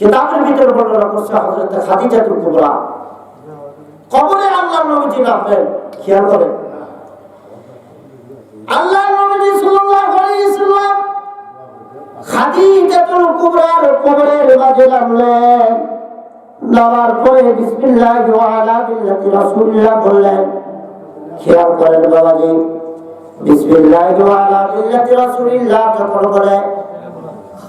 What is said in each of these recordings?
কিতাবের ভিতরে বর্ণনা করছে হযরত খাদিজাতুল কুবরা। কবরে আল্লাহ নবীজি নামবেন খেয়াল করেন। আল্লাহ নবীজি সাল্লাল্লাহু আলাইহি সাল্লাম খাদিজাতুল কুবরার কবরের মাঝে নামলেন। নামার পরে বিসমিল্লাহ ওয়া আলা মিল্লাতি রাসূলিল্লাহ বললেন, খেয়াল করেন বাবাজি বিসমিল্লাহ ওয়া আলা মিল্লাতি রাসূলিল্লাহ যখন বলে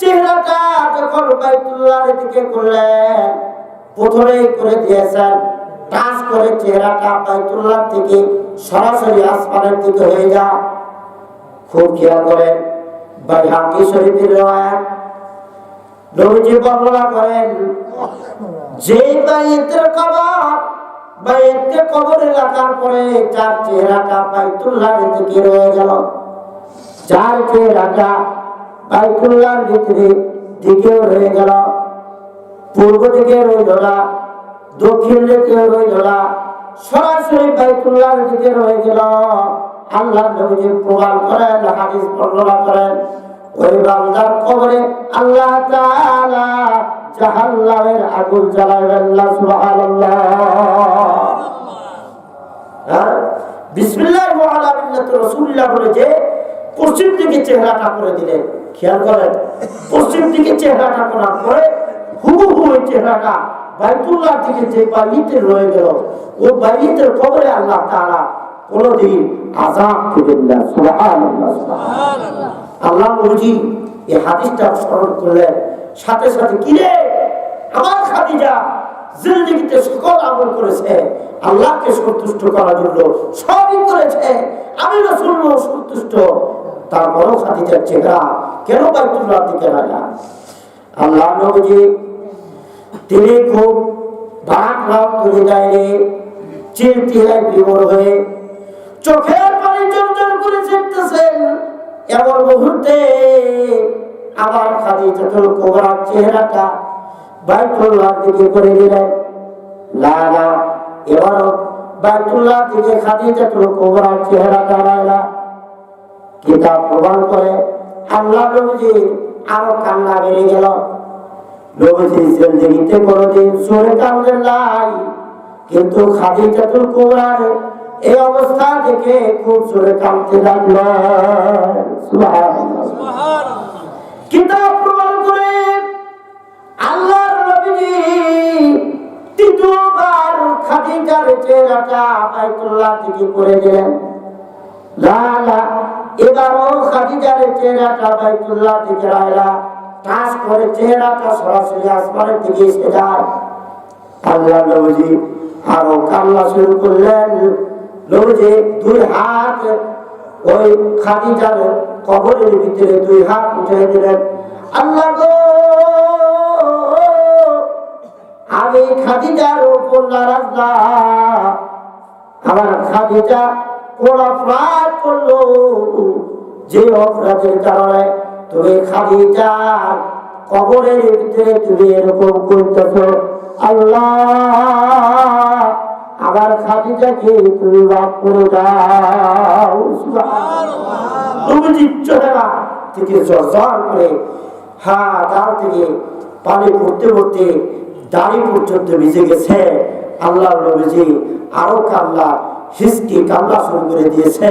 চেহারাটা যখন বাইতুল্লাহর দিকে করলেন। প্রথমেই করে দিয়েছেন টাচ করে চেহারাটা বাইতুল্লাহ থেকে সরাসরি আসমানের দিকে হয়ে যা খুব খেয়াল করেন, বাইহাকি শরীফের রওয়ায়াত নবীজি বর্ণনা করেন, যে বাইতের কবর বাইতকে কবরে রাখার পরে যার চেহারাটা বাইতুল্লাহর দিকে রয়ে গেল। যার চেহারাটা বাইতুল্লাহর ভিতরে দিকেও রয়ে গেল, পূর্ব দিকে রইল না দক্ষিণ দিকে রইল না সরাসরি বাইতুল্লাহর দিকে রয়ে গেল। আল্লাহ নবীজি প্রমাণ করেন, হাদিস বর্ণনা করেন। ওই বান্দার কবরে আল্লাহ তাআলা আগুন জ্বালাবেন না, সুবহানাল্লাহ। হ্যাঁ? বিসমিল্লাহ ওয়া আলা মিল্লাতি রাসূলিল্লাহ বলে যে পশ্চিম দিকে চেহারাটা করে দিলেন। খেয়াল করেন, পশ্চিম দিকে চেহারাটা করার পরে হুবহু ওই চেহারাটা বাইতুল্লাহ থেকে যে বাড়িতে রয়ে গেল ও বাইতের কবরে আল্লাহ তারা কোনদিন আযাব দিবেন না। আল্লাহ নবী এই হাদিসটা স্মরণ করলেন। সাথে সাথে কি রে? আমার খাদিজা জিন্দেগিতে সকল আমল করেছে, আল্লাহকে সন্তুষ্ট করার জন্য সবই করেছে। আমি রসুল সন্তুষ্ট। তারপরও খাদিজার চেহারা কেন বাইতুল্লাহ দিকে রাখা আল্লাহ নবীজি, তিনি খুব ভাগ লাভ করে যায়নি চিন্তিহায় বিমর হয়ে চোখের পানি জর্জর করে চেপতেছেন এমন মুহূর্তে আবার খাদিজাতুল কুবরার চেহারাটা বাইতুল্লাহ দিকে করে দিলেন। না না, এবারও বাইতুল্লাহ দিকে খাদিজাতুল কুবরার চেহারাটা রায়লা কিতাব প্রমাণ করে। আল্লাহ নবীজি আরও কান্না বেড়ে গেল। নবীজি জিন্দেগিতে কোনোদিন সরে কান্দেন নাই। কিন্তু খাদিজাতুল এই অবস্থা দেখে খুব করে আল্লাহর করে দিলেন না না এবারও খাদিজার চেহারাটা বাইতুল্লাহ থেকে রায়লা টাচ করে চেহারাটা সরাসরি আসমানের দিকে এসে যায়। আল্লাহ নবীজি আরও কান্না শুরু করলেন। নবীজি দুই হাত ওই খাদিজার কবরের ভিতরে দুই হাত উঠে দিলেন। আল্লাহ গো! আমি খাদিজার উপর নারাজ না। আমার খাদিজা কোন করল যে অপরাধের কারণে তুমি খাদিজার কবরের ভিতরে তুমি এরকম করতেছ। আল্লাহ, আমার খাদিজাকে তুমি মাফ করে দাও। তুমি চেহারা থেকে জ্বর করে হ্যাঁ গাল থেকে পানি পড়তে পড়তে দাড়ি পর্যন্ত ভিজে গেছে। আল্লাহ নবীজি আরও কান্না, হিসকি, কান্না শুরু করে দিয়েছে।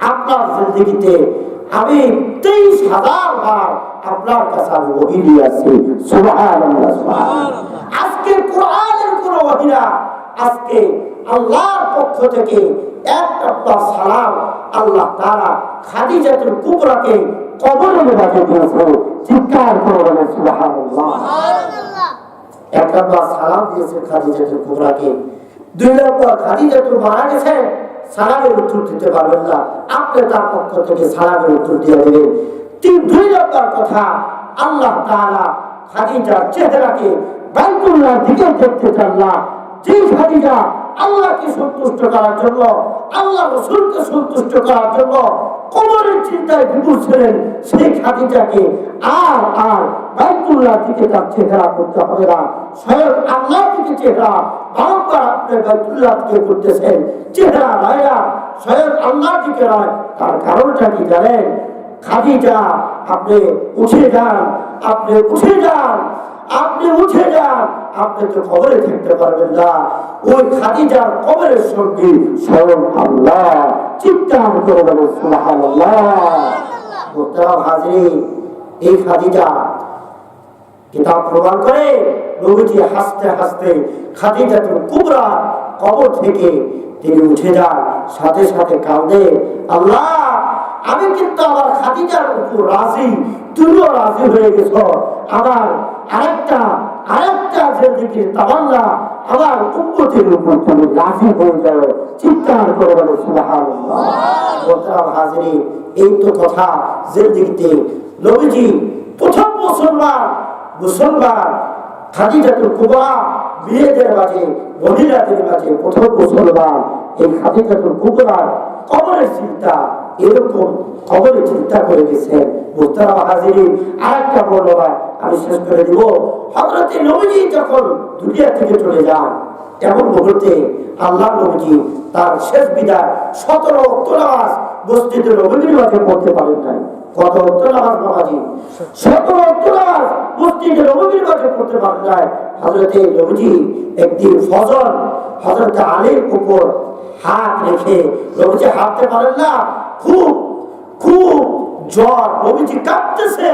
আপনার জিন্দগিতে আমি তেইশ হাজার বার আপনার কাছে আমি ওহি সুবহানাল্লাহ। আজকে কোরআনের কোন ওহিরা আজকে আল্লাহর পক্ষ থেকে একটা সালাম আল্লাহ তারা খাদিজাতুল কুবরাকে কবরে বাজে দিয়েছে চিৎকার করে সুবহানাল্লাহ। এক নম্বর সালাম দিয়েছে খাদিজাতুল কুবরাকে। দুই নম্বর খাদিজাতুল মারা গেছে সালামের উত্তর দিতে পারবেন না। আপনি তার পক্ষ থেকে সালামের উত্তর দিয়ে দেবেন তিন, দুই নম্বর কথা, আল্লাহ তাআলা খাদিজার চেহারাকে বাইতুল্লাহ দিকে দেখতে চান না। যে খাদিজা আল্লাহকে সন্তুষ্ট করার জন্য, আল্লাহ রসুলকে সন্তুষ্ট করার জন্য কবরের চিন্তায় বিপুল ছিলেন, সেই খাদিজাকে আর আর আপনি উঠে যান, আপনি উঠে যান, আপনি উঠে যান। আপনি তো কবরে থাকতে পারবেন না। ওই খাদিজার কবরের সঙ্গে স্বয়ং আল্লাহ চিৎকার করে বলে সুবহানাল্লাহ। এই খাদিজা কিতাব প্রদান করে নবীজি হাসতে হাসতে খাদিজাতুল কুবরা কবর থেকে তিনি উঠে যান। সাথে সাথে কাঁদে, আল্লাহ, আমি কিন্তু আমার খাদিজার উপর রাজি, তুমিও রাজি হয়ে গেছ। আমার আরেকটা আরেকটা যে দিকে তামান্না আমার উন্নতির উপর তুমি রাজি হয়ে যাও। চিৎকার করে বলে, সুবহানাল্লাহ। মোহতারাম এই তো কথা জিন্দিগিতে নবীজি প্রথম মুসলমান মুসলমান খাদিজাতুল কুবরা মেয়েদের মাঝে, মহিলাদের মাঝে প্রথম মুসলমান। এই কুবরার কবরের চিন্তা, এরকম চিন্তা করে গেছেন মুস্তারা হাজিরি। আর একটা বর্ণনা আমি শেষ করে দিব। হজরতে নবীজি যখন দুনিয়া থেকে চলে যান, এমন মুহূর্তে আল্লাহ নবীজি তার শেষ বিদায় সতেরো অক্টোনামাজ মসজিদের নবীর মাঝে পড়তে পারেন নাই। কত অক্টোনামাজ মসজিদের নবীর মাঝে পড়তে পারেন নাই। নবীজি একদিন ফজর হজরতে আলীর উপর হাত রেখে নবীজি হাঁটতে পারেন না। খুব খুব জ্বর নবীজি কাঁপতেছে।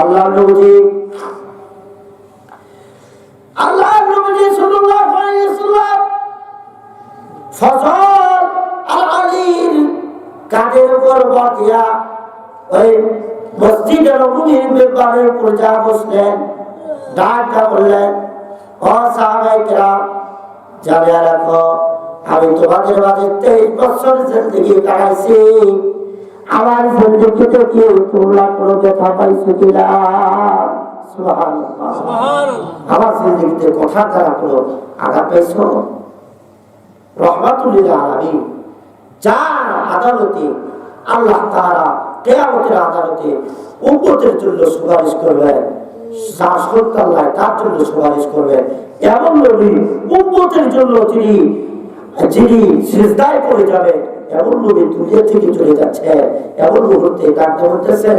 আল্লাহ নবীজি, আল্লাহ নবী সাল্লাল্লাহু আলীর কাঁধের উপর বসিয়া ওই মসজিদে নবীর উপর যা বসলেন ডাকটা বললেন ও সাহাবাই কেরাম জানিয়ে রাখো আমি তোমাদের মাঝে তেইশ বছর জিন্দগি কাটাইছি। আমার জিন্দগিতে কেউ তোমরা কোনো ব্যথা পাইছো কিনা সুবহানাল্লাহ। আমার জিন্দগিতে কথা দ্বারা কোনো আঘাত পেয়েছ রহমাতুল্লিল আলামিন। যার আদালতে, আল্লাহ তাআলা কেয়ামতের আদালতে উম্মতের জন্য সুপারিশ করবেন তার জন্য সুপারিশ করবেন এমন নবী জন্য তিনি, যিনি সিজদায় যাবেন এমন নবী দুনিয়া থেকে চলে যাচ্ছে। এমন মুহূর্তে ডাকতে বলতেছেন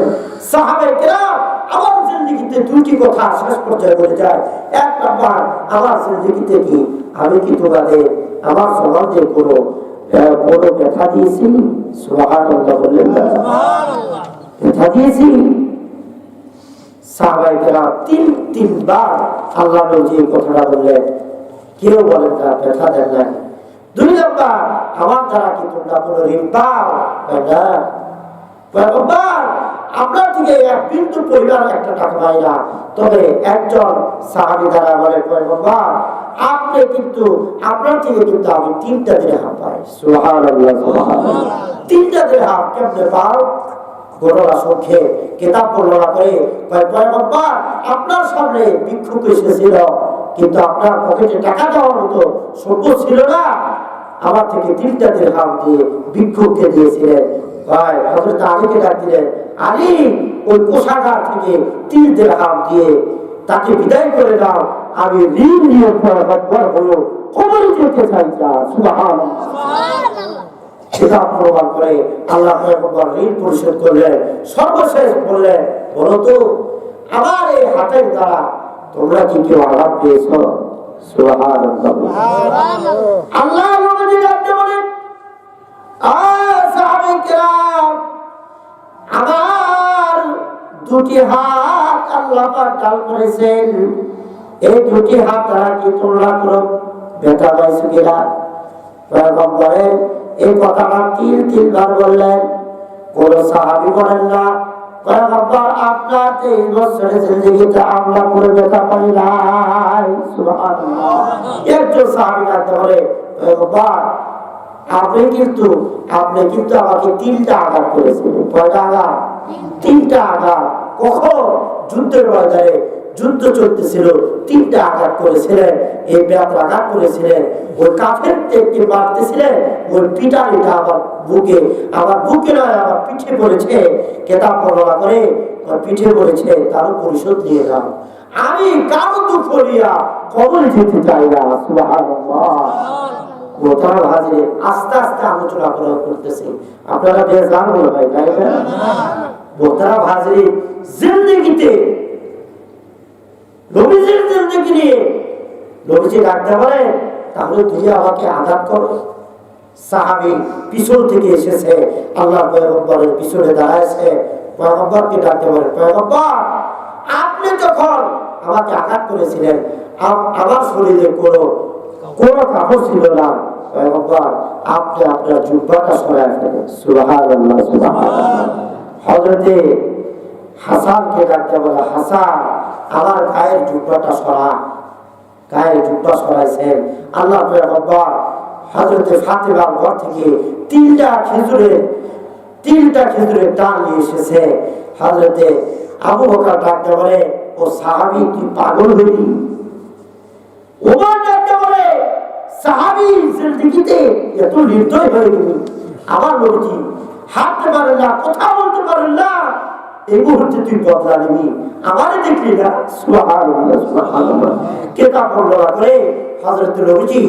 সাহাবে কেরাম আমার জিন্দগিতে দুটি কথা শেষ পর্যায়ে বলে যায়। এক নাম্বার, আমার জিন্দগিতে কি? আমি কি তোমাদের, আমার সমাজে কোনো আহ, ব্যথা দিয়েছি সুবহানাল্লাহ বললেন। ব্যথা দিয়েছি সাহাবাই তিন তিনবার আল্লাহ নবী কথাটা বললেন। কেউ বলেন না ব্যথা দেন না দুই নম্বর আমার দ্বারা কি তোমরা কোনো ঋণ পাও? না। আপনার থেকে এক বিন্দু পরিবার একটা টাকা পাই না। তবে একজন সাহাবি দ্বারা বলে পয়গম্বর আপনি কিন্তু আপনার থেকে কিন্তু আমি তিনটা দিনে হাত পাই তিনটা দিনে হাত কেমনে পাও ঘটনা সঙ্গে কেতাব বর্ণনা করে আপনার সামনে ভিক্ষুক এসেছিল কিন্তু আপনার পকেটে টাকা দেওয়ার মতো সভ্য ছিল না। আমার থেকে তিনটা দিরহাম দিয়ে ভিক্ষুককে দিয়েছিলেন। ভাই হজরত আলীকে ডাক দিলেন আলী ওই কোষাগার থেকে তিন দিরহাম দিয়ে তাকে বিদায় করে দাও আমি ঋণ নিয়ে পয়গম্বর হলো কবরে যেতে চাই যা সুবহানাল্লাহ। সেটা প্রমাণ করে আল্লাহ ঋণ পরিশোধ করলেন সর্বশেষ বললেন বলো তো আমার এই হাতের দ্বারা তোমরা কি কেউ আঘাত পেয়েছ? আল্লাহ নবী ডাকতে বলেন আ সাহাবে কেরাম দুটি হাত আল্লাহ পাক ডাল করেছেন। এই দুটি হাত তারা কি তুলনা করো ব্যথা পাইছে কিনা? পয়গম্বরের এই কথাটা তিন তিনবার বললেন। কোন সাহাবি বলেন, না আপনার তেইশ বছরের জিন্দগিতে আমরা সুবহানাল্লাহ। একজন সাহাবি পয়গম্বর, আপনি কিন্তু আপনি কিন্তু আমাকে তিনটা আঘাত করেছিলেন কয়টা তিনটা আঘাত। কখন? যুদ্ধের ময়দানে। যুদ্ধ চলতেছিল তিনটা আঘাত করেছিলেন এই ব্যাত আঘাত করেছিলেন। ওই কাফের একটি মারতেছিলেন ওই পিটারিটা আমার বুকে আমার বুকে নয় আমার পিঠে পড়েছে। কেতাব বর্ণনা করে পিঠে পড়েছে তারও পরিশোধ নিয়ে যাও আমি কারও দুঃখ করিয়া কবর যেতে চাই না মোতারা হাজিরে আস্তে আস্তে আলোচনা করা করতেছে। আপনারা বেশ গান বলে ভাই তাই না? মোতারা হাজিরে জিন্দগিতে নবীজির নিয়ে। ডাকতে পারে তাহলে তুমি আমাকে আঘাত করো। সাহাবি পিছন থেকে এসেছে, আল্লাহ পিছনে দাঁড়াইছে। পয়গম্বরকে ডাকতে পারে আপনি যখন আমাকে আঘাত করেছিলেন, আম- আমার শরীরে কোনো কোনো কাপড় ছিল না। পয়গম্বর, আপনি আপনার জুব্বাটা সরাই ফেলেন সুবহানাল্লাহ সুবহানাল্লাহ। হযরতে হাসানকে ডাকতে বলে, হাসান আমার গায়ের জুব্বাটা সরা গায়ের জুব্বা সরাইছেন। আল্লাহ পয়গম্বর হযরতে ফাতেমার ঘর থেকে তিনটা খেজুরের তিনটা খেজুরের ডাল নিয়ে এসেছে। হযরতে আবু বকর ডাকতে বলে, ও সাহাবী, তুই পাগল হইলি ওমর ডাকতে বলে, সাহাবী, জিন্দেগিতে এত নির্দয় হয়ে গেলি। আমার নবীজি হাঁটতে পারেন না কথা বলতে পারেন না। এই মুহূর্তে তুই বদলা নিবি। আমারে দেখলি না? কেতাব বর্ণনা করে হযরত নবীজি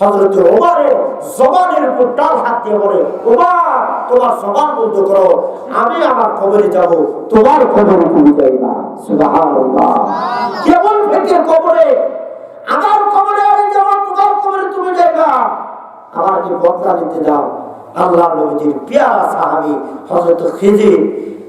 হযরত ওমরের জবানের উপর ডাল হাত দিয়ে বলে ওমর তোমার জবান বন্ধ করো। আমি আমার কবরে যাব। তোমার কবরে তুমি যাই না সুবহানাল্লাহ। কেবল ফেকের কবরে আমার কবরে আমি যাব তোমার কবরে তুমি যাইবা। আমাকে বদলা নিতে দাও। আল্লাহ নবীজির পেয়ারা সাহাবি হযরত খিজির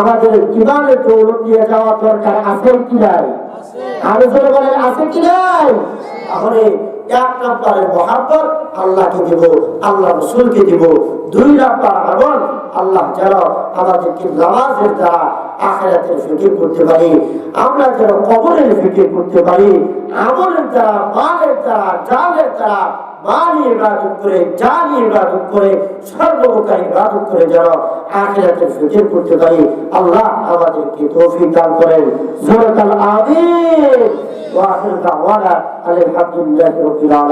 আমাদের ইমানের দৌলত দিয়ে যাওয়া দরকার আছে কি নাই? আরও বলেন, আছে কি নাই? তাহলে এক নম্বরের মহাব্বত আল্লাহকে দিব, আল্লাহ রসুলকে দিব। দুই নম্বর আমল, আল্লাহ যেন আমাদেরকে নামাজের দ্বারা আখেরাতের ফিকির করতে পারি। আমরা যেন কবরের ফিকির করতে পারি। আমলের দ্বারা, মালের দ্বারা, জালের দ্বারা মাল ইবাদত করে জান ইবাদত করে সর্বপ্রকার ইবাদত করে যেন আখিরাতের ফিকির করতে পারি। আল্লাহ আমাদেরকে তৌফিক দান করেন। সুরাত আল আমিন। ওয়া আখির দাওয়ানা আলহামদুলিল্লাহি রাব্বিল আলামিন।